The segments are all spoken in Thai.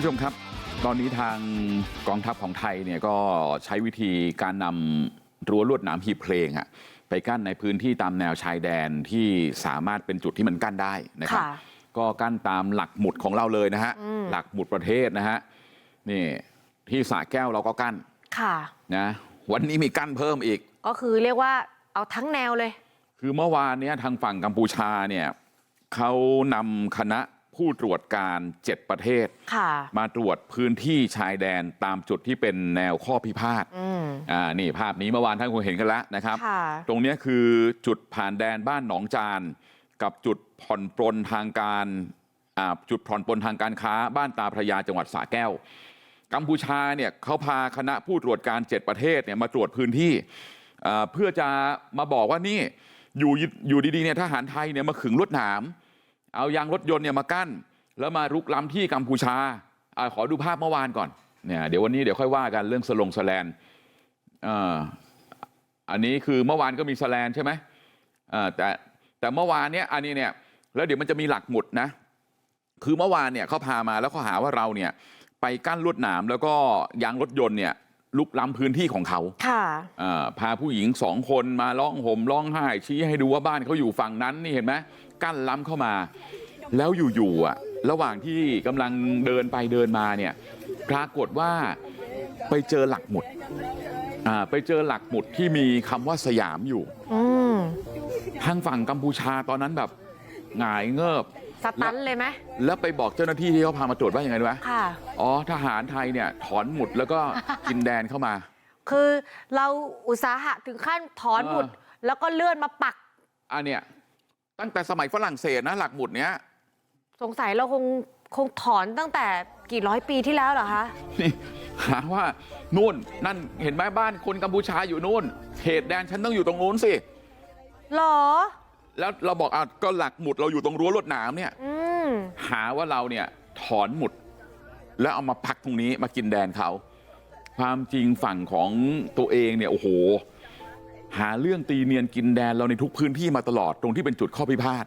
ผู้ชมครับ ตอนนี้ทางกองทัพของไทยเนี่ยก็ใช้วิธีการนำรั้วลวดหนามหีบเพลงอะไปกั้นในพื้นที่ตามแนวชายแดนที่สามารถเป็นจุดที่มันกั้นได้นะครับ ค่ะ ก็กั้นตามหลักหมุดของเราเลยนะฮะ อืม หลักหมุดประเทศนะฮะนี่ที่สระแก้วเราก็กั้นค่ะ นะวันนี้มีกั้นเพิ่มอีก ก็คือเรียกว่าเอาทั้งแนวเลย คือเมื่อวานเนี้ยทางฝั่งกัมพูชาเนี่ยเขานำคณะ ผู้ตรวจการเจ็ดประเทศค่ะมาตรวจพื้นที่ชายแดนตามจุดที่เป็นแนวข้อพิพาทอืมอ่านี่ภาพนี้เมื่อวานท่านคงเห็นกันแล้วนะครับค่ะตรงเนี้ยคือจุดผ่านแดนบ้านหนองจานกับจุดผ่อนปลนทางการอ่าจุดผ่อนปลนทางการค้าบ้านตาพระยาจังหวัดสระแก้ว กัมพูชาเนี่ยเขาพาคณะผู้ตรวจการเจ็ดประเทศเนี่ยมาตรวจพื้นที่อ่าเพื่อจะมาบอกว่านี่อยู่อยู่ดีๆเนี่ยทหารไทยเนี่ยมาขึงลวดหนาม เอายางรถยนต์เนี่ยมากั้นแล้วมารุกล้ำที่กัมพูชาอาขอดูภาพเมื่อวานก่อนเนี่ยเดี๋ยววันนี้เดี๋ยวค่อยว่ากันเรื่องสลงสแลนอ่าอันนี้คือเมื่อวานก็มีสแลนใช่ไหมอ่าแต่แต่เมื่อวานเนี้ยอันนี้เนี่ยแล้วเดี๋ยวมันจะมีหลักหมุดนะคือเมื่อวานเนี่ยเขาพามาแล้วเขาหาว่าเราเนี่ยไปกั้นลวดหนามแล้วก็ยางรถยนต์เนี่ยลุกล้ำพื้นที่ของเขาค่ะอ่าพาผู้หญิงสองคนมาร้องห่มร้องไห้ชี้ให้ดูว่าบ้านเขาอยู่ฝั่งนั้นนี่เห็นไหม กั้นล้ำเข้ามาแล้วอยู่ๆอะระหว่างที่กำลังเดินไปเดินมาเนี่ยปรากฏว่าไปเจอหลักหมุดอ่าไปเจอหลักหมุดที่มีคำว่าสยามอยู่อืมทางฝั่งกัมพูชาตอนนั้นแบบหงายเงิบสตันเลยไหมแล้วไปบอกเจ้าหน้าที่ที่เขาพามาตรวจว่ายังไงรู้ไหมค่ะอ๋อทหารไทยเนี่ยถอนหมุดแล้วก็กินแดนเข้ามา คือเราอุตสาหะถึงขั้นถอนหมุดเออแล้วก็เลื่อนมาปักอันเนี้ย ตั้งแต่สมัยฝรั่งเศสนะหลักหมุดเนี้ยสงสัยเราคงคงถอนตั้งแต่กี่ร้อยปีที่แล้วเหรอคะนี่หาว่านู่นนั่นเห็นไหมบ้านคนกัมพูชาอยู่นู่นเขตแดนฉันต้องอยู่ตรงนู้นสิหรอ แล้วเราบอกอะก็หลักหมุดเราอยู่ตรงรั้วลวดหนามเนี่ยอืมหาว่าเราเนี่ยถอนหมุด แล้วเอามาพักตรงนี้มากินแดนเขา ความจริงฝั่งของตัวเองเนี่ยโอ้โห หาเรื่องตีเนียนกินแดนเราในทุกพื้นที่มาตลอดตรงที่เป็นจุดข้อพิพาท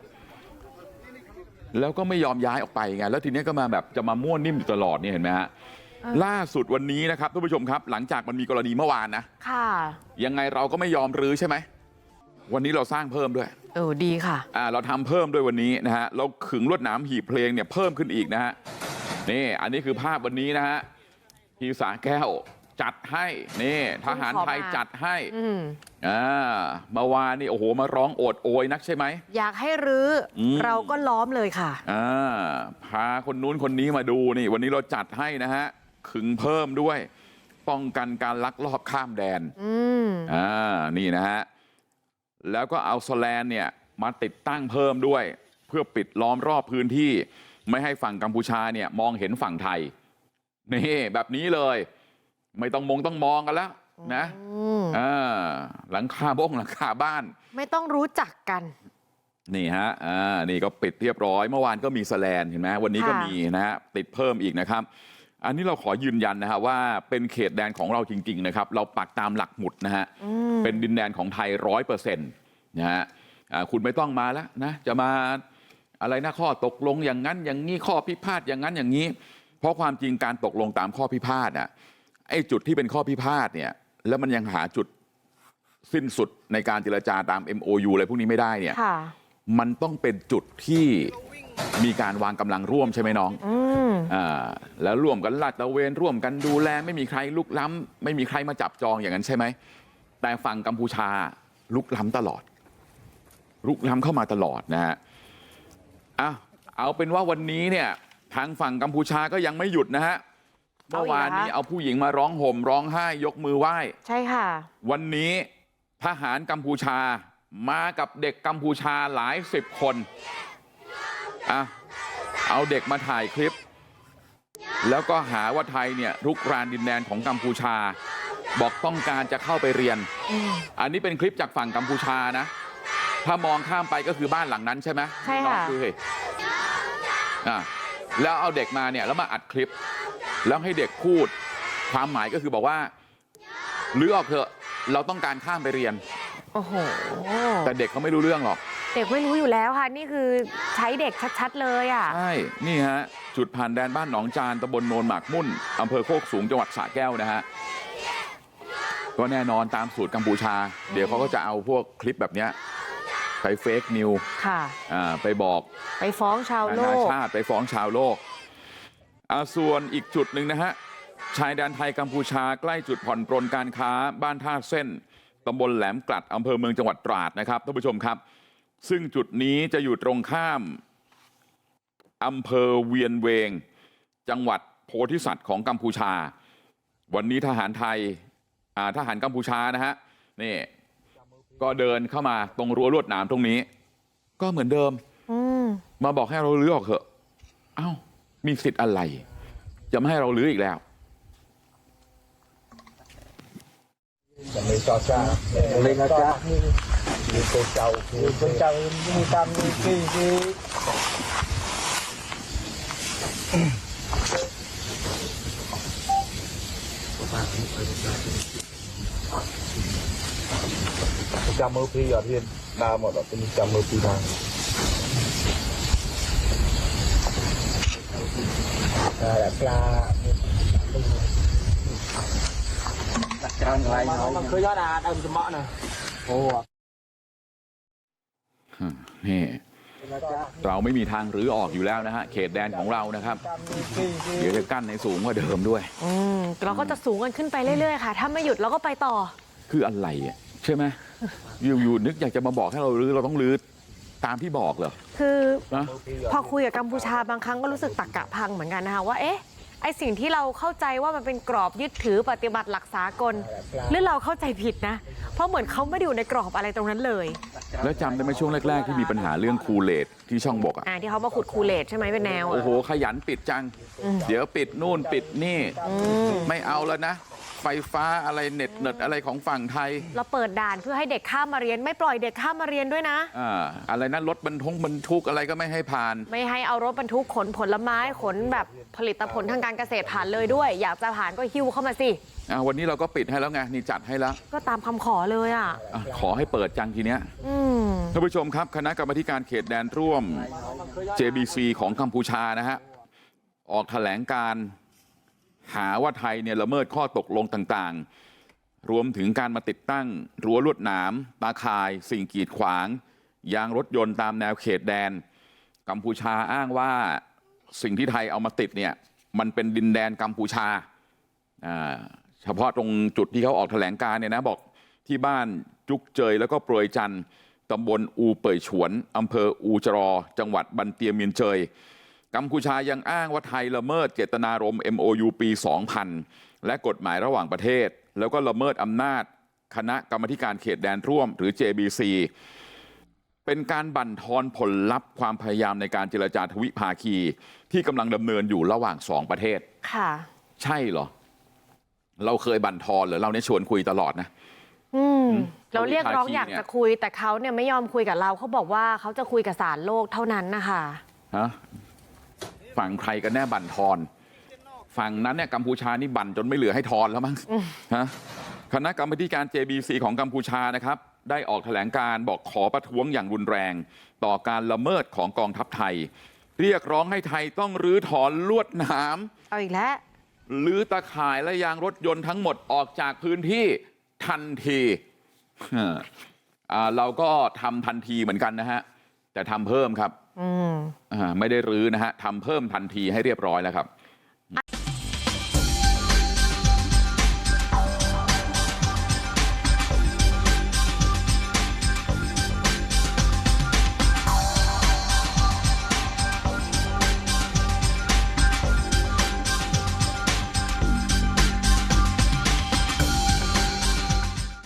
แล้วก็ไม่ยอมย้ายออกไปไงแล้วทีเนี้ยก็มาแบบจะมาม่วนนิ่มอยู่ตลอดเนี่ยเห็นไหมฮะเออล่าสุดวันนี้นะครับท่านผู้ชมครับหลังจากมันมีกรณีเมื่อวานนะค่ะยังไงเราก็ไม่ยอมรื้อใช่ไหมวันนี้เราสร้างเพิ่มด้วยเออดีค่ะอ่าเราทำเพิ่มด้วยวันนี้นะฮะเราขึงลวดหนามหีบเพลงเนี่ยเพิ่มขึ้นอีกนะฮะนี่อันนี้คือภาพวันนี้นะฮะที่สาแก้ว จัดให้นี่ทหารไทยจัดให้อืมอ่าเมื่อวานนี่โอ้โหมาร้องโอดโอยนักใช่ไหมอยากให้รื้ออมเราก็ล้อมเลยค่ะอ่าพาคนนู้นคนนี้มาดูนี่วันนี้เราจัดให้นะฮะขึงเพิ่มด้วย ป้องกันการลักลอบข้ามแดนอืมอ่านี่นะฮะแล้วก็เอาสแลนเนี่ยมาติดตั้งเพิ่มด้วย เพื่อปิดล้อมรอบพื้นที่ ไม่ให้ฝั่งกัมพูชาเนี่ยมองเห็นฝั่งไทยนี่แบบนี้เลย ไม่ต้องมองต้องมองกันแล้วนะอืมอ่าหลังคาบ้งหลังคาบ้านไม่ต้องรู้จักกันนี่ฮะอ่านี่ก็ปิดเรียบร้อยเมื่อวานก็มีสแลนเห็นไหมวันนี้ก็ค่ะมีนะฮะติดเพิ่มอีกนะครับ อันนี้เราขอยืนยันนะฮะว่าเป็นเขตแดนของเราจริง ๆ นะครับ เราปักตามหลักหมุดนะฮะอืมเป็นดินแดนของไทยร้อยเปอร์เซ็นต์นะฮะอ่าคุณไม่ต้องมาแล้วนะจะมาอะไรนะข้อตกลงอย่างนั้นอย่างนี้ข้อพิพาทอย่างนั้นอย่างนี้ เพราะความจริงการตกลงตามข้อพิพาทอะ ไอ้จุดที่เป็นข้อพิพาทเนี่ยแล้วมันยังหาจุดสิ้นสุดในการเจรจาตาม MOU อะไรพวกนี้ไม่ได้เนี่ยค่ะมันต้องเป็นจุดที่มีการวางกำลังร่วมใช่ไหมน้องอืมอ่าแล้วร่วมกันลาดตระเวนร่วมกันดูแลไม่มีใครลุกล้ำไม่มีใครมาจับจองอย่างนั้นใช่ไหมแต่ฝั่งกัมพูชาลุกล้ำตลอด ลุกล้ำเข้ามาตลอดนะฮะอะเอาเป็นว่าวันนี้เนี่ยทางฝั่งกัมพูชาก็ยังไม่หยุดนะฮะ เอาเมื่ออีกเหรอวานนี้เอาผู้หญิงมาร้องห่มร้องไห้ยกมือไหว้ใช่ค่ะวันนี้ทหารกัมพูชามากับเด็กกัมพูชาหลายสิบคนอะเอาเด็กมาถ่ายคลิป แล้วก็หาว่าไทยเนี่ยรุกรานดินแดนของกัมพูชา บอกต้องการจะเข้าไปเรียนอืมอันนี้เป็นคลิปจากฝั่งกัมพูชานะ ถ้ามองข้ามไปก็คือบ้านหลังนั้นใช่ไหมใช่น้องค่ะดูสิอะแล้วเอาเด็กมาเนี่ยแล้วมาอัดคลิป แล้วให้เด็กพูดความหมายก็คือบอกว่าหรือออกเถอะเราต้องการข้ามไปเรียนโอ้โหแต่เด็กเขาไม่รู้เรื่องหรอก เด็กไม่รู้อยู่แล้วค่ะ นี่คือใช้เด็กชัด ๆ เลยอะใช่นี่ฮะ จุดผ่านแดนบ้านหนองจานตำบลโนนหมากมุ่นอำเภอโคกสูงจังหวัดสระแก้วนะฮะก็แน่นอนตามสูตรกัมพูชา เดี๋ยวเขาก็จะเอาพวกคลิปแบบเนี้ยไปเฟกนิวค่ะอ่าไปบอกไปฟ้องชาวนาโลนากชาติไปฟ้องชาวโลกอ่า ส่วนอีกจุดหนึ่งนะฮะชายแดนไทยกัมพูชาใกล้จุดผ่อนปรนการค้าบ้านท่าเส้นตำบลแหลมกลัดอำเภอเมืองจังหวัดตราดนะครับท่านผู้ชมครับ ซึ่งจุดนี้จะอยู่ตรงข้ามอำเภอเวียนเวง จังหวัดโพธิสัตว์ของกัมพูชา วันนี้ทหารไทยอ่าทหารกัมพูชานะฮะนี่ก็เดินเข้ามาตรงรั้วลวดหนามตรงนี้ ก็เหมือนเดิมอืมมาบอกให้เราลื้อออกเถอะ เอ้า มีสิทธิ์อะไร จะไม่ให้เราลื้ออีกแล้วจะมีต่อจ้าเลยนะจ๊ะมีคนเจ้ามีคนเจ้ามีตามมีที่ที่จำมือพี่ยอดเทียนาหมดอะเป็นจำมือพี่ทาง ปลาปลามันคือยอดอาดเอาสมะนะโอ้นี่เราไม่มีทางรื้อออกอยู่แล้วนะฮะ เขตแดนของเรานะครับ เดี๋ยวจะกั้นในสูงกว่าเดิมด้วย อืมเราก็จะสูงกันขึ้นไปเรื่อยๆ ค่ะ ถ้าไม่หยุดเราก็ไปต่อ คืออะไรอะใช่ไหมอยู่ๆนึกอยากจะมาบอกให้เรารื้อเราต้องรื้อ ตามที่บอกเหรอ คือนะพอคุยกับกัมพูชาบางครั้งก็รู้สึกตักกะพังเหมือนกันนะคะว่าเอ๊ะไอสิ่งที่เราเข้าใจว่ามันเป็นกรอบยึดถือปฏิบัติหลักสากล หรือเราเข้าใจผิดนะ เพราะเหมือนเขาไม่ได้อยู่ในกรอบอะไรตรงนั้นเลย แล้วจำได้ไหมช่วงแรก ๆ ที่มีปัญหาเรื่องคูเลตที่ช่องบกอะอ่าที่เขามาขุดคูเลตใช่ไหมเป็นแนวโอ้อะโหขยันปิดจัง เดี๋ยวปิดนู่นปิดนี่ ไม่เอาแล้วนะ ไฟฟ้าอะไรเน็ตเน็ตอะไรของฝั่งไทย เราเปิดด่านเพื่อให้เด็กข้ามมาเรียน ไม่ปล่อยเด็กข้ามมาเรียนด้วยนะอ่าอะไรนะรถบรรทุกบรรทุกอะไรก็ไม่ให้ผ่าน ไม่ให้เอารถบรรทุกขนผลไม้ขนแบบผลิตผลทางการเกษตรผ่านเลยด้วย อยากจะผ่านก็หิ้วเข้ามาสิอ่าวันนี้เราก็ปิดให้แล้วไงนี่จัดให้แล้วก็ตามคำขอเลยอะอะขอให้เปิดจังทีเนี้ย อืม ท่านผู้ชมครับ คณะกรรมการเขตแดนร่วม JBC ของกัมพูชานะฮะ ออกแถลงการ หาว่าไทยเนี่ยละเมิดข้อตกลงต่างๆรวมถึงการมาติดตั้งรั้วลวดหนามตาข่ายสิ่งกีดขวางยางรถยนต์ตามแนวเขตแดน กัมพูชาอ้างว่าสิ่งที่ไทยเอามาติดเนี่ยมันเป็นดินแดนกัมพูชาอ่าเฉพาะตรงจุดที่เขาออกแถลงการเนี่ยนะบอกที่บ้านจุกเจยแล้วก็โปรยจันต์ตำบลอูเป่ยฉวนอำเภออูจรอ จังหวัดบันเตียเมียนเจย พูชายังอ้างว่าไทยละเมิดเจตนารมณ์ MOU ปี2000และกฎหมายระหว่างประเทศแล้วก็ละเมิดอำนาจคณะกรรมการเขตแดนร่วมหรือ JBC เป็นการบั่นทอนผลลัพธ์ความพยายามในการเจรจาทวิภาคีที่กำลังดำเนินอยู่ระหว่างสองประเทศค่ะใช่เหรอ เราเคยบั่นทอนเหรือเราเนี่ยชวนคุยตลอดนะอืมเราเรียกร้องทวิภาคีอยากเนี่ยจะคุย แต่เขาเนี่ยไม่ยอมคุยกับเราเขาบอกว่าเขาจะคุยกับสารโลกเท่านั้นนะคะฮะ ฝั่งใครกันแน่บั่นทอนฝั่งนั้นเนี่ยกัมพูชานี่บั่นจนไม่เหลือให้ทอนแล้วมั้งฮะคณะกรรมการ JBC ของกัมพูชานะครับ ได้ออกแถลงการบอกขอประท้วงอย่างรุนแรง ต่อการละเมิดของกองทัพไทย เรียกร้องให้ไทยต้องรื้อถอนลวดหนามเอาอีกแล้วลื้อตะข่ายและยางรถยนต์ทั้งหมดออกจากพื้นที่ทันทีอ่าเราก็ทำทันทีเหมือนกันนะฮะแต่ทำเพิ่มครับ อืมอ่าไม่ได้รื้อนะฮะทำเพิ่มทันทีให้เรียบร้อยแล้วครับ